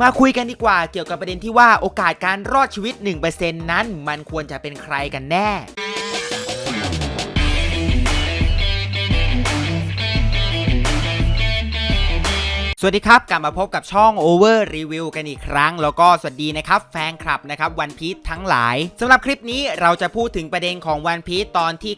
มาคุยกันดีกว่าเกี่ยวกับประเด็นที่ว่าโอกาสการรอดชีวิต 1%นั้น มันควรจะเป็นใครกันแน่ สวัสดีครับ กลับมาพบกับช่อง Over Review กันอีกครั้ง แล้วก็สวัสดีนะครับ แฟนคลับนะครับวันพี e ทั้งหลายสำหรับคลิปนี้เราจะพูดถึงประเด็นของวันพี e ตอนที่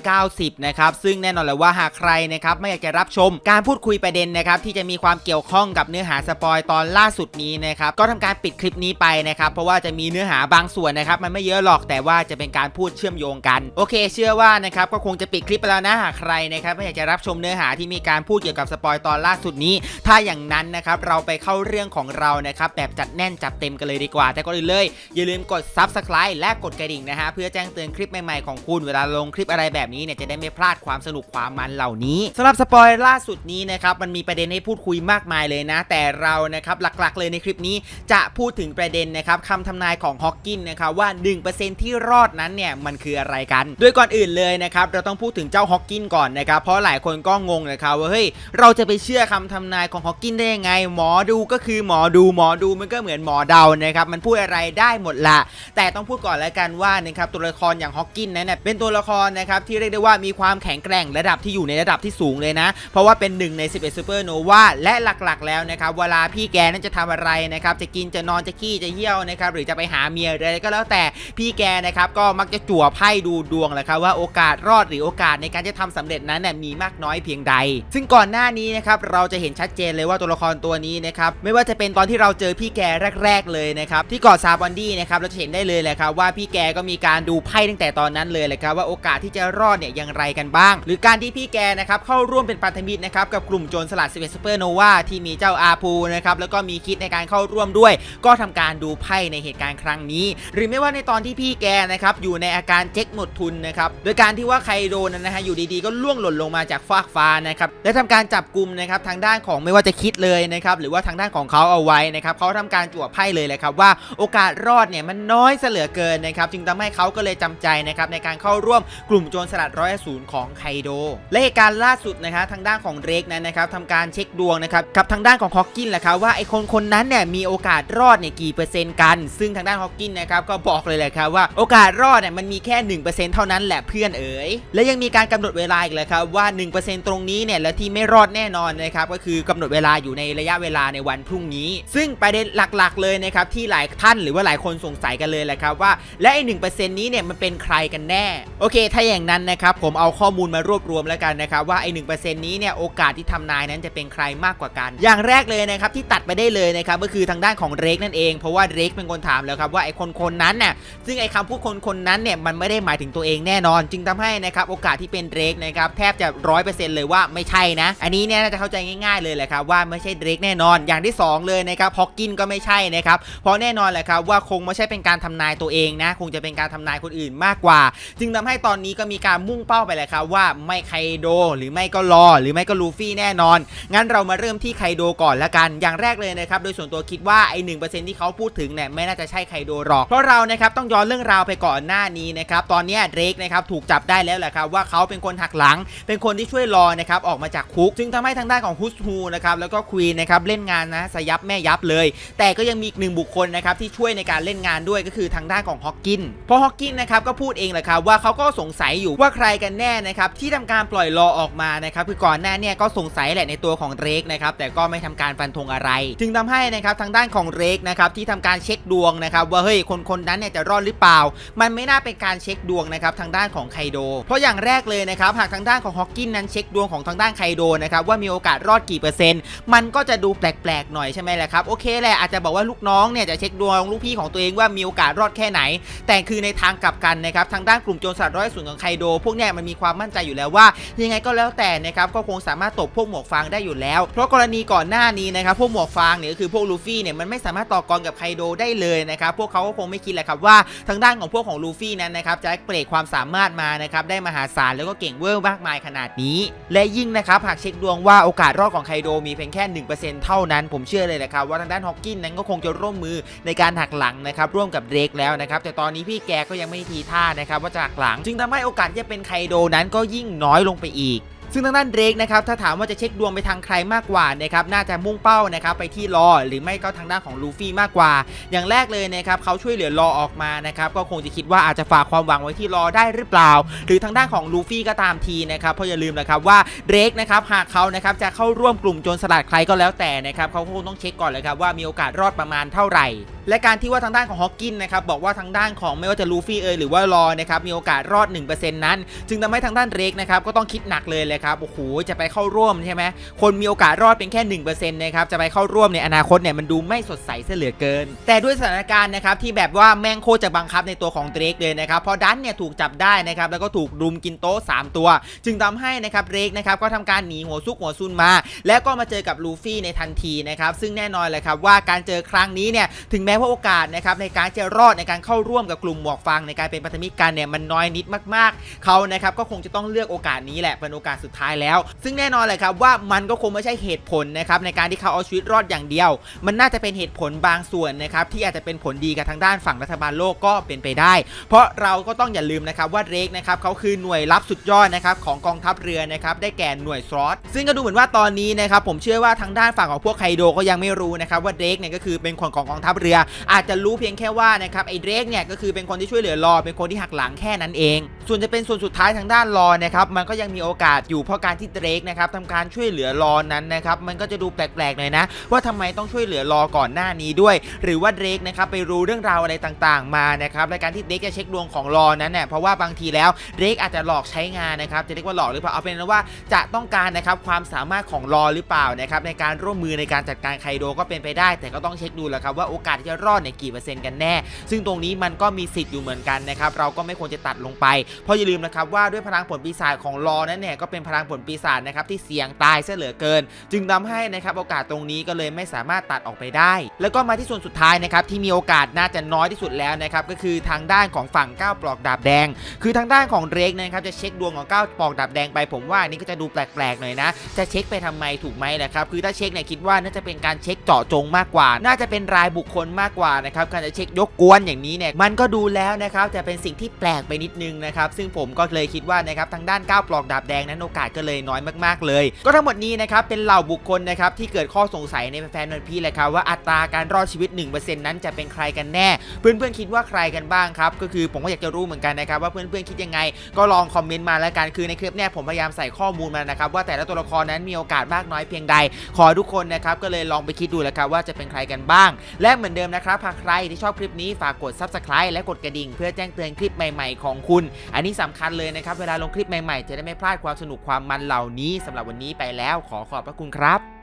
990 นะครับ ซึ่งแน่นอนเลยว่าหากใครนะครับไม่อยากจะรับชม การพูดคุยประเด็นนะครับที่จะมีความเกี่ยวข้องกับเนื้อหาสปอยตอนล่าสุดนี้นะครับก็ทำการปิดคลิปนี้ไปนะครับเพราะว่าจะมีเนื้อหาบางส่วนนะครับมันไม่เยอะหรอกแต่ว่าจะเป็นการพูดเชื่อมโยงกันโอเค เชื่อว่านะครับก็คงจะปิดคลิปไปแล้วนะหากใครนะครับไม่อยากจะรับชมเนื้อหาที่มีการพูดเกี่ยวกับสปอยตอนล่าสุดนี้ถ้าาอย่างนั้นนะครับเราไปเข้าเรื่องของเรานะครับแบบจัดแน่นจัดเต็มกันเลยดีกว่า แต่ก่อนอื่นเลย อย่าลืมกด Subscribe และกดกระดิ่งนะฮะเพื่อแจ้งเตือนคลิปใหม่ๆของคุณเวลาลงคลิปอะไรแบบนี้เนี่ยจะได้ไม่พลาดความสนุกความมันเหล่านี้สำหรับสปอยล่าสุดนี้นะครับมันมีประเด็นให้พูดคุยมากมายเลยนะ แต่เรานะครับหลักๆ เลยในคลิปนี้จะพูดถึงประเด็นนะครับคำทำนายของฮอกกินนะครับว่า 1%ที่รอดนั้นเนี่ยมันคืออะไรกันโดยก่อนอื่นเลยนะครับเราต้องพูดถึงเจ้าฮอกกินก่อนนะครับเพราะหลายคนก็งงนะครับว่าเฮ้ยเราจะไปเชื่อคำทำนายของฮอกกินได้ยังไง หมอดูก็คือหมอดูหมอดูมันก็เหมือนหมอเดานะครับมันพูดอะไรได้หมดละแต่ต้องพูดก่อนแล้วกันว่านะครับตัวละครอย่างฮอกกินนั้นเนี่ยเป็นตัวละครนะครับที่เรียกได้ว่ามีความแข็งแกร่งระดับที่อยู่ในระดับที่สูงเลยนะ เพราะว่าเป็นหนึ่งใน 11ซูเปอร์โนวาและหลักๆ แล้วนะครับเวลาพี่แกนั้นจะทำอะไรนะครับจะกินจะนอนจะขี้จะเยี่ยวนะครับหรือจะไปหาเมียอะไรก็แล้วแต่พี่แกนะครับก็มักจะจั่วไพ่ดูดวงแหละครับว่าโอกาสรอดหรือโอกาสในการจะทำสำเร็จนั้นเนี่ยมีมากน้อยเพียงใด ซึ่งก่อนหน้านี้นะครับเราจะเห็นชัดเจนเลยว่าตัวละครตัวนี้นะครับไม่ว่าจะเป็นตอนที่เราเจอพี่แกแรก ๆ เลยนะครับที่เกาะซาบอนดี้นะครับเราจะเห็นได้เลยแหละครับว่าพี่แกก็มีการดูไพ่ตั้งแต่ตอนนั้นเลยแหละครับว่าโอกาสที่จะรอดเนี่ยอย่างไรกันบ้าง หรือการที่พี่แกนะครับเข้าร่วมเป็นพันธมิตรนะครับกับกลุ่มโจรสลัด11ซูเปอร์โนวาที่มีเจ้าอาพูนะครับแล้วก็มีคิดในการเข้าร่วมด้วย ก็ทำการดูไพ่ในเหตุการณ์ครั้งนี้ หรือไม่ว่าในตอนที่พี่แกนะครับอยู่ในอาการเจ๊กหมดทุนนะครับโดยการที่ว่าไคโดนนะฮะอยู่ดีๆ ก็ล่วงหล่นลงมาจากฟากฟ้านะครับและทำการจับกลุ่มนะครับทางด้านของไม่ว่าจะคิดเลยนะครับหรือว่าทางด้านของเขาเอาไว้นะครับเขาทำการจั่วไพ่เลยแหละครับว่าโอกาสรอดเนี่ยมันน้อยเสยเหลือเกินนะครับจึงทำให้เขาก็เลยจำใจนะครับในการเข้าร่วมกลุ่มโจรสลัดร้อยศูนย์ของไคโด และเหตุการณ์ล่าสุดนะครับทางด้านของเรกนั้นนะครับทำการเช็คดวงนะครับกับทางด้านของฮอกกินแหละครับว่าไอคนคนนั้นเนี่ยมีโอกาสรอดเนี่ยกี่เปอร์เซ็นต์กัน ซึ่งทางด้านฮอกกินนะครับก็บอกเลยแหละครับว่าโอกาสรอดเนี่ยมันมีแค่ 1%เท่านั้นแหละเพื่อนเอ๋ยและยังมีการกำหนดเวลาอีกเลยครับว่า 1%ตรงนี้เนี่ยและที่ไม่รอดแน่นอนนะครับก็คือกำหนดเวลาอยู่ในระยะเวลาในวันพรุ่งนี้ ซึ่งประเด็นหลักๆ เลยนะครับที่หลายท่านหรือว่าหลายคนสงสัยกันเลยแหละครับว่าและไอ้หนึ่งเปอร์เซ็นต์นี้เนี่ยมันเป็นใครกันแน่ โอเค ถ้าอย่างนั้นนะครับผมเอาข้อมูลมารวบรวมแล้วกันนะครับว่าไอ้หนึ่งเปอร์เซ็นต์นี้เนี่ยโอกาสที่ทำนายนั้นจะเป็นใครมากกว่ากัน อย่างแรกเลยนะครับที่ตัดไปได้เลยนะครับก็คือทางด้านของเรกนั่นเองเพราะว่าเรกเป็นคนถามแล้วครับว่าไอ้คนคนนั้นน่ะซึ่งไอ้คำพูดคนคนนั้นเนี่ยมันไม่ได้หมายถึงตัวเองแน่นอน จึงทำให้นะครับโอกาสที่เป็นเรกนะครับแทบจะร้อยเปอร์เซ็นต์เลยว่าไม่ใช่นะ อันนี้เนี่ยน่าจะเข้าใจง่ายๆเลยแหละครับว่าไม่ใช่เดรกแน่นอน อย่างที่สองเลยนะครับฮอกกินก็ไม่ใช่นะครับเพราะแน่นอนแหละครับว่าคงไม่ใช่เป็นการทำนายตัวเองนะคงจะเป็นการทำนายคนอื่นมากกว่า จึงทำให้ตอนนี้ก็มีการมุ่งเป้าไปเลยครับว่าไม่ไคโด หรือไม่ก็รอหรือไม่ก็ลูฟี่แน่นอน งั้นเรามาเริ่มที่ไคโดก่อนละกัน อย่างแรกเลยนะครับโดยส่วนตัวคิดว่าไอ้หนึ่งที่เขาพูดถึงเนี่ยไม่น่าจะใช่ไคโดหรอก เพราะเรานะครับต้องย้อนเรื่องราวไปก่อนหน้านี้นะครับตอนนี้เดรกนะครับถูกจับได้แล้วแหละครับว่าเขาเป็นคนหักหลัง เป็นคนที่ช่วยรอนะครับออกมาจากคุก จึงทำให้ทางด้านของฮุสฮูนะครับแล้วก็ควีนนะครับเล่นงานนะสยับแม่ยับเลย แต่ก็ยังมีอีกหนึ่งบุคคลนะครับที่ช่วยในการเล่นงานด้วยก็คือทางด้านของฮอกกินเพราะฮอกกินนะครับก็พูดเองแหละครับว่าเขาก็สงสัยอยู่ว่าใครกันแน่นะครับที่ทำการปล่อยรอออกมานะครับคือก่อนหน้าเนี่ยก็สงสัยแหละในตัวของเรกนะครับแต่ก็ไม่ทำการฟันธงอะไร จึงทำให้นะครับทางด้านของเรกนะครับที่ทำการเช็คดวงนะครับว่าเฮ้ยคนคนนั้นเนี่ยจะรอดหรือเปล่า มันไม่น่าเป็นการเช็คดวงนะครับทางด้านของไคโด เพราะอย่างแรกเลยนะครับหากทางด้านของฮอกกินนั้นเช็คดวงของทางด้านไคโดนะครับว่ามีโอกาสรอดกี่เปอร์เซ็นตมันก็จะดูแปลกๆหน่อยใช่ไหมล่ะครับโอเคแหละอาจจะบอกว่าลูกน้องเนี่ยจะเช็คดวงลูกพี่ของตัวเองว่ามีโอกาสรอดแค่ไหน แต่คือในทางกลับกันนะครับทางด้านกลุ่มโจรสลัดร้อยส่วนของไคโด พวกเนี่ยมันมีความมั่นใจอยู่แล้วว่า ยังไงก็แล้วแต่นะครับก็คงสามารถตบพวกหมวกฟางได้อยู่แล้ว เพราะกรณีก่อนหน้านี้นะครับพวกหมวกฟางเนี่ยก็คือพวกลูฟี่เนี่ยมันไม่สามารถต่อกรกับไคโดได้เลยนะครับพวกเขาก็คงไม่คิดแหละครับว่าทางด้านของพวกของลูฟี่นั้นนะครับจะเปรตความสามารถมานะครับได้มหาศาลแล้วก็เก่งเวอร์มากมายขนาดนี้ และยิ่งนะครับหากเช็คดวงว่าโอกาสรอดของไคโดมีเพียงแค่ 1%เท่านั้น ผมเชื่อเลยแหละครับว่าทางด้านฮอกกินนั้นก็คงจะร่วมมือในการหักหลังนะครับร่วมกับเดรกแล้วนะครับแต่ตอนนี้พี่แกก็ยังไม่ทีท่านะครับว่าจะหักหลัง จึงทำให้โอกาสที่จะเป็นไคโดนั้นก็ยิ่งน้อยลงไปอีก ซึ่งทางด้านเดรกนะครับถ้าถามว่าจะเช็คดวงไปทางใครมากกว่านะครับน่าจะมุ่งเป้านะครับไปที่รอหรือไม่ก็ทางด้านของลูฟี่มากกว่า อย่างแรกเลยนะครับเขาช่วยเหลือรอออกมานะครับก็คงจะคิดว่าอาจจะฝากความหวังไว้ที่รอได้หรือเปล่า หรือทางด้านของลูฟี่ก็ตามทีนะครับเพราะอย่าลืมนะครับว่าเดรกนะครับหากเขานะครับจะเข้าร่วมกลุ่มโจรสลัดใครก็แล้วแต่นะครับเขาคงต้องเช็คก่อนเลยครับว่ามีโอกาสรอดประมาณเท่าไหร่ และการที่ว่าทางด้านของฮอกกินนะครับบอกว่าทางด้านของไม่ว่าจะลูฟี่เอยหรือว่ารอนะครับมีโอกาสรอด 1%นั้น จึงทำให้ทางด้านเรกนะครับก็ต้องคิดหนักเลยเลยครับโอ้โหจะไปเข้าร่วมใช่ไหมคนมีโอกาสรอดเป็นแค่1%นะครับจะไปเข้าร่วมในอนาคตเนี่ยมันดูไม่สดใสเสียเหลือเกิน แต่ด้วยสถานการณ์นะครับที่แบบว่าแม่งโคตรจะบังคับในตัวของเรกเลยนะครับพอดันเนี่ยถูกจับได้นะครับแล้วก็ถูกรุมกินโต๊ะ3 ตัว จึงทำให้นะครับเรกนะครับก็ทำการหนีหัวซุกหัวซุนมา แล้วก็มาเจอกับลูฟี่ในทันทีนะครับซึ่งแน่นอนเลยครับว่าการเจอครั้งนี้เนี่ยถึงแม้ว่าโอกาสนะครับในการจะรอดในการเข้าร่วมกับกลุ่มหมวกฟางในการเป็นพันธมิตรกันเนี่ยมันน้อยนิดมากๆ เขานะครับก็คงจะต้องเลือกโอกาสนี้แหละเป็นโอกาสสุดท้ายแล้ว ซึ่งแน่นอนเลยครับว่ามันก็คงไม่ใช่เหตุผลนะครับในการที่เขาเอาชีวิตรอดอย่างเดียว มันน่าจะเป็นเหตุผลบางส่วนนะครับที่อาจจะเป็นผลดีกับทางด้านฝั่งรัฐบาลโลกก็เป็นไปได้ เพราะเราก็ต้องอย่าลืมนะครับว่าเรกนะครับเขาคือหน่วยรับสุดยอดนะครับของกองทัพเรือนะครับได้แก่หน่วยซอสซึ่งก็ดูเหมือนว่าตอนนี้นะครับผมเชื่อว่าทางด้านฝั่งของพวกไคโดก็ยังไม่รู้นะครับว่าเรกเนี่ยก็คือเป็นคนของกองทัพเรืออาจจะรู้เพียงแค่ว่านะครับไอ้เดรกเนี่ยก็คือเป็นคนที่ช่วยเหลือรอเป็นคนที่หักหลังแค่นั้นเอง ส่วนจะเป็นส่วนสุดท้ายทางด้านรอนะครับมันก็ยังมีโอกาสอยู่เพราะการที่เดรกนะครับทำการช่วยเหลือรอนั้นนะครับมันก็จะดูแปลกๆหน่อยนะ ว่าทำไมต้องช่วยเหลือรอก่อนหน้านี้ด้วย หรือว่าเดรกนะครับไปรู้เรื่องราวอะไรต่างๆ มานะครับในการที่เดรกจะเช็คดวงของรอนั้นเนี่ยเพราะว่าบางทีแล้วเดรกอาจจะหลอกใช้งานนะครับจะเรียกว่าหลอกหรือเปล่าเอาเป็นว่าจะต้องการนะครับความสามารถของรอหรือเปล่านะครับในการร่วมมือในการจัดการไคโดก็เป็นไปได้ แต่ก็ต้องเช็คดูแหละครับว่าโอกาสที่จะรอดเนี่ยกี่เปอร์เซ็นต์กันแน่ ซึ่งตรงนี้มันก็มีสิทธิ์อยู่เหมือนกันนะครับเราก็ไม่ควรจะตัดลงไป เพราะอย่าลืมนะครับว่าด้วยพลังผลปีศาจของรอนั้นเนี่ยก็เป็นพลังผลปีศาจนะครับที่เสี่ยงตายเสียเหลือเกิน จึงทำให้นะครับโอกาสตรงนี้ก็เลยไม่สามารถตัดออกไปได้ แล้วก็มาที่ส่วนสุดท้ายนะครับที่มีโอกาสน่าจะน้อยที่สุดแล้วนะครับก็คือทางด้านของฝั่งก้าวปลอกดาบแดง คือทางด้านของเรกนะครับจะเช็คดวงของก้าวปลอกดาบแดงไปผมว่านนี้ก็จะดูแปลกๆหน่อยนะ จะเช็คไปทำไมถูกไหมนะครับคือถ้าเช็คเนี่ยคิดว่าน่าจะเป็นการเช็คเจาะจงมากกว่า น่าจะเป็นรายบุคคลมากกว่านะครับการจะเช็คยกกวนอย่างนี้เนี่ยมันก็ดูแล้วนะครับจะเป็นสิ่งที่แปลกไปนิดนึงนะครับซึ่งผมก็เลยคิดว่านะครับทางด้านก้าวปลอกดาบแดงนั้นโอกาสก็เลยน้อยมากๆเลย ก็ทั้งหมดนี้นะครับเป็นเหล่าบุคคลนะครับที่เกิดข้อสงสัยในแฟนนนพี่แหละครับว่าอัตราการรอดชีวิต 1%นั้นจะเป็นใครกันแน่ เพื่อนๆคิดว่าใครกันบ้างครับก็คือผมก็อยากจะรู้เหมือนกันนะครับว่าเพื่อนๆคิดยังไง ก็ลองคอมเมนต์มาแล้วกันคือในคลิปเนี่ยผมพยายามใส่ข้อมูลมานะครับว่าแต่ละตัวละครนั้นมีโอกาสมากน้อยเพียงใด ขอทุกคนนะครับก็เลยลองไปคิดดูแล้วครับว่าจะเป็นใครกันบ้าง และเหมือนเดิมนะครับหากใครที่ชอบคลิปนี้ฝากกด subscribe และกดกระดิ่ง เพื่อแจ้งเตือนคลิปใหม่ๆของคุณ อันนี้สำคัญเลยนะครับเวลาลงคลิปใหม่ๆ จะได้ไม่พลาดความสนุกความมันเหล่านี้สำหรับวันนี้ไปแล้วขอขอบพระคุณครับ